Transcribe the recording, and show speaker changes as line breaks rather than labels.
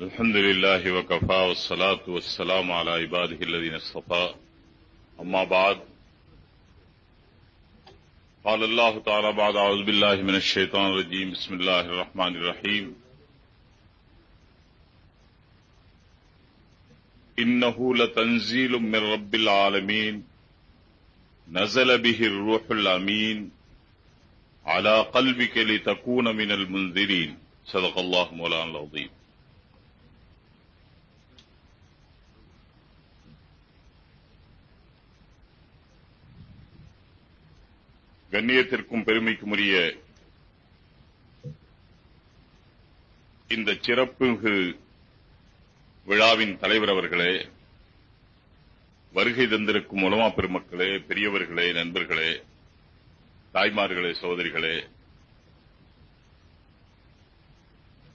الحمد لله وكفى والصلاة والسلام على عباده الذين اصطفى. أما بعد قال الله تعالى بعد أعوذ بالله من الشيطان الرجيم. بسم الله الرحمن الرحيم. إنه لتنزيل من رب العالمين. نزل به الروح الأمين. على قلبك لتكون من المنذرين. صدق الله مولانا العظيم. கண்ணியத்திற்கும் பெருமைக்கும் உரிய இந்த சிறப்பு விழாவின் தலைவர் அவர்களே வருகை தந்திருக்கும் உலமா பெருமக்களே பெரியவர்களே நண்பர்களே தாய்மார்களே சகோதரிகளே